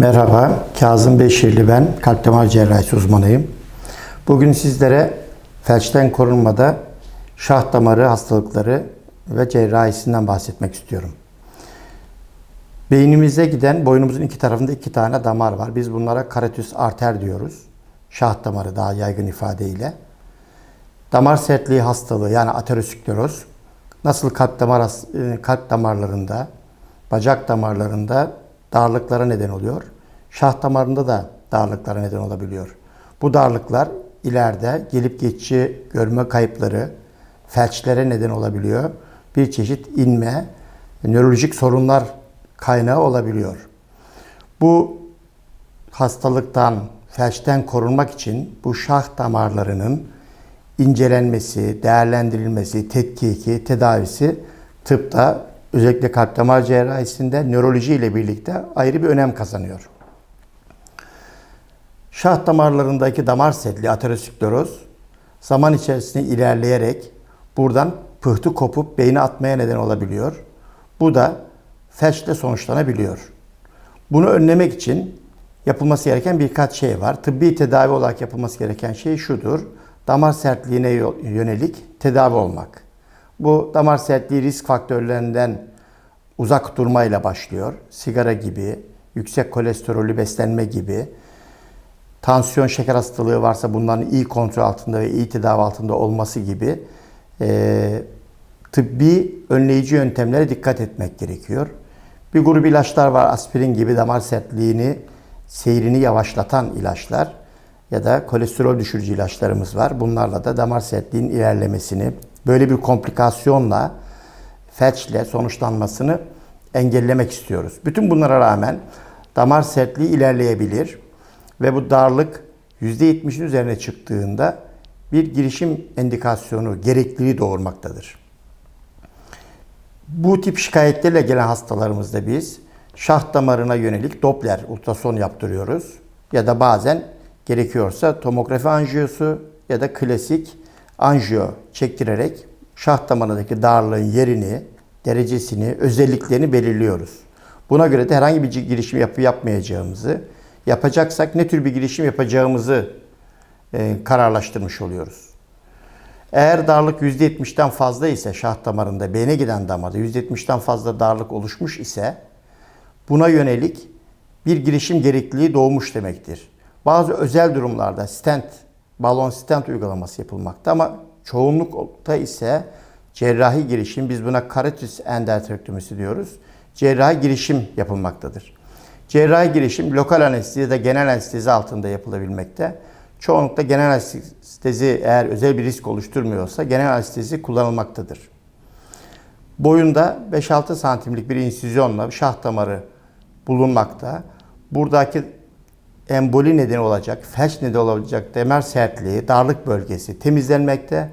Merhaba, Kazım Beşirli ben, kalp damar cerrahisi uzmanıyım. Bugün sizlere felçten korunmada şah damarı hastalıkları ve cerrahisinden bahsetmek istiyorum. Beynimize giden boynumuzun iki tarafında iki tane damar var. Biz bunlara karotis arter diyoruz. Şah damarı daha yaygın ifadeyle. Damar sertliği hastalığı yani ateroskleroz nasıl kalp damar e, kalp damarlarında, bacak damarlarında darlıklara neden oluyor. Şah damarında da darlıklara neden olabiliyor. Bu darlıklar ileride gelip geçici görme kayıpları, felçlere neden olabiliyor. Bir çeşit inme, nörolojik sorunlar kaynağı olabiliyor. Bu hastalıktan, felçten korunmak için bu şah damarlarının incelenmesi, değerlendirilmesi, tetkiki, tedavisi tıpta özellikle kalp damar cerrahisinde nöroloji ile birlikte ayrı bir önem kazanıyor. Şah damarlarındaki damar setli ateroskleroz zaman içerisinde ilerleyerek buradan pıhtı kopup beyni atmaya neden olabiliyor. Bu da felçle sonuçlanabiliyor. Bunu önlemek için yapılması gereken birkaç şey var. Tıbbi tedavi olarak yapılması gereken şey şudur. Damar sertliğine yönelik tedavi olmak. Bu damar sertliği risk faktörlerinden uzak durmayla başlıyor. Sigara gibi, yüksek kolesterolü beslenme gibi, tansiyon şeker hastalığı varsa bunların iyi kontrol altında ve iyi tedavi altında olması gibi e, tıbbi önleyici yöntemlere dikkat etmek gerekiyor. Bir grup ilaçlar var aspirin gibi damar sertliğini, seyrini yavaşlatan ilaçlar ya da kolesterol düşürücü ilaçlarımız var. Bunlarla da damar sertliğinin ilerlemesini, böyle bir komplikasyonla felçle sonuçlanmasını engellemek istiyoruz. Bütün bunlara rağmen damar sertliği ilerleyebilir ve bu darlık %70'in üzerine çıktığında bir girişim endikasyonu, gerekliliği doğurmaktadır. Bu tip şikayetlerle gelen hastalarımızda biz şah damarına yönelik Doppler ultrason yaptırıyoruz. Ya da bazen gerekiyorsa tomografi anjiyosu ya da klasik anjiyo çektirerek şah damarındaki darlığın yerini, derecesini, özelliklerini belirliyoruz. Buna göre de herhangi bir girişim yapı yapmayacağımızı, yapacaksak ne tür bir girişim yapacağımızı e, kararlaştırmış oluyoruz. Eğer darlık %70'den fazla ise şah damarında, beyne giden damarda %70'den fazla darlık oluşmuş ise buna yönelik bir girişim gerekliliği doğmuş demektir. Bazı özel durumlarda stent, balon stent uygulaması yapılmakta ama çoğunlukta ise cerrahi girişim, biz buna karotis endarterektomisi diyoruz. Cerrahi girişim yapılmaktadır. Cerrahi girişim lokal anestezi da genel anestezi altında yapılabilmekte. Çoğunlukla genel anestezi eğer özel bir risk oluşturmuyorsa genel anestezi kullanılmaktadır. Boyunda 5-6 santimlik bir insizyonla şah damarı bulunmakta. Buradaki emboli nedeni olacak, felç nedeni olacak damar sertliği, darlık bölgesi temizlenmekte.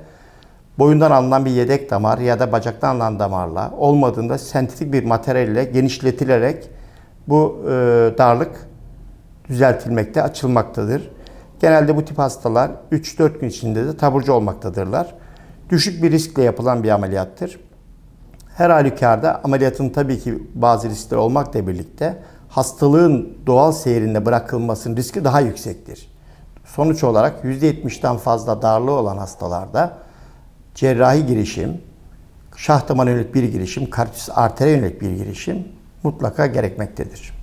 Boyundan alınan bir yedek damar ya da bacaktan alınan damarla olmadığında sentetik bir materyalle genişletilerek bu e, darlık düzeltilmekte, açılmaktadır. Genelde bu tip hastalar 3-4 gün içinde de taburcu olmaktadırlar. Düşük bir riskle yapılan bir ameliyattır. Her halükarda ameliyatın tabii ki bazı riskleri olmakla birlikte hastalığın doğal seyrinde bırakılmasının riski daha yüksektir. Sonuç olarak %70'den fazla darlığı olan hastalarda cerrahi girişim, şah damarına yönelik bir girişim, karotis artere yönelik bir girişim mutlaka gerekmektedir.